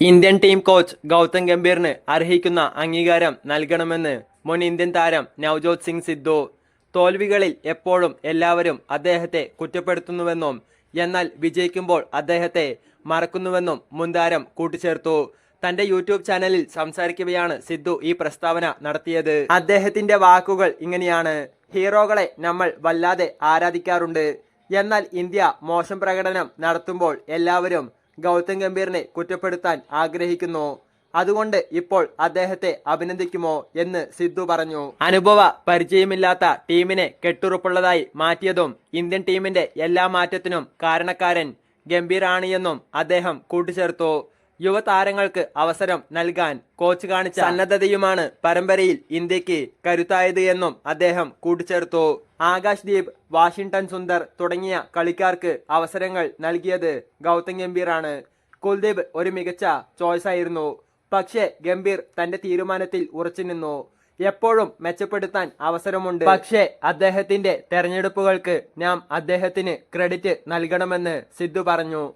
Indian team coach Gautam ഗംഭീറിന് അർഹിക്കുന്ന അംഗീകാരം നൽകണമെന്ന് മുൻ ഇന്ത്യൻ താരം നവജോത് സിംഗ് സിദ്ധു. തോൽവികളിൽ എപ്പോഴും എല്ലാവരും അദ്ദേഹത്തെ കുറ്റപ്പെടുത്തുന്നുവെന്നും എന്നാൽ വിജയിക്കുമ്പോൾ അദ്ദേഹത്തെ മറക്കുന്നുവെന്നും മുൻ താരം കൂട്ടിച്ചേർത്തു. തന്റെ യൂട്യൂബ് ചാനലിൽ സംസാരിക്കുകയാണ് സിദ്ധു ഈ പ്രസ്താവന നടത്തിയത്. അദ്ദേഹത്തിന്റെ വാക്കുകൾ ഇങ്ങനെയാണ്. ഹീറോകളെ നമ്മൾ വല്ലാതെ ആരാധിക്കാറുണ്ട്. എന്നാൽ ഇന്ത്യ മോശം പ്രകടനം നടത്തുമ്പോൾ എല്ലാവരും ഗൗതം ഗംഭീറിനെ കുറ്റപ്പെടുത്താൻ ആഗ്രഹിക്കുന്നു. അതുകൊണ്ട് ഇപ്പോൾ അദ്ദേഹത്തെ അഭിനന്ദിക്കുമോ എന്ന് സിദ്ധു പറഞ്ഞു. അനുഭവ പരിചയമില്ലാത്ത ടീമിനെ കെട്ടുറപ്പുള്ളതായി മാറ്റിയതും ഇന്ത്യൻ ടീമിന്റെ എല്ലാ മാറ്റത്തിനും കാരണക്കാരൻ ഗംഭീറാണ് എന്നും അദ്ദേഹം കൂട്ടിച്ചേർത്തു. യുവതാരങ്ങൾക്ക് അവസരം നൽകാൻ കോച്ച് കാണിച്ച സന്നദ്ധതയുമാണ് പരമ്പരയിൽ ഇന്ത്യയ്ക്ക് കരുത്തായത് എന്നും അദ്ദേഹം കൂട്ടിച്ചേർത്തു. ആകാശ് ദീപ് വാഷിംഗ്ടൺ സുന്ദർ തുടങ്ങിയ കളിക്കാർക്ക് അവസരങ്ങൾ നൽകിയത് ഗൗതം ഗംഭീറാണ്. കുൽദീപ് ഒരു മികച്ച ചോയ്സ് ആയിരുന്നു. പക്ഷേ ഗംഭീർ തന്റെ തീരുമാനത്തിൽ ഉറച്ചു നിന്നു. എപ്പോഴും മെച്ചപ്പെടുത്താൻ അവസരമുണ്ട്. പക്ഷേ അദ്ദേഹത്തിന്റെ തെരഞ്ഞെടുപ്പുകൾക്ക് നാം അദ്ദേഹത്തിന് ക്രെഡിറ്റ് നൽകണമെന്ന് സിദ്ധു പറഞ്ഞു.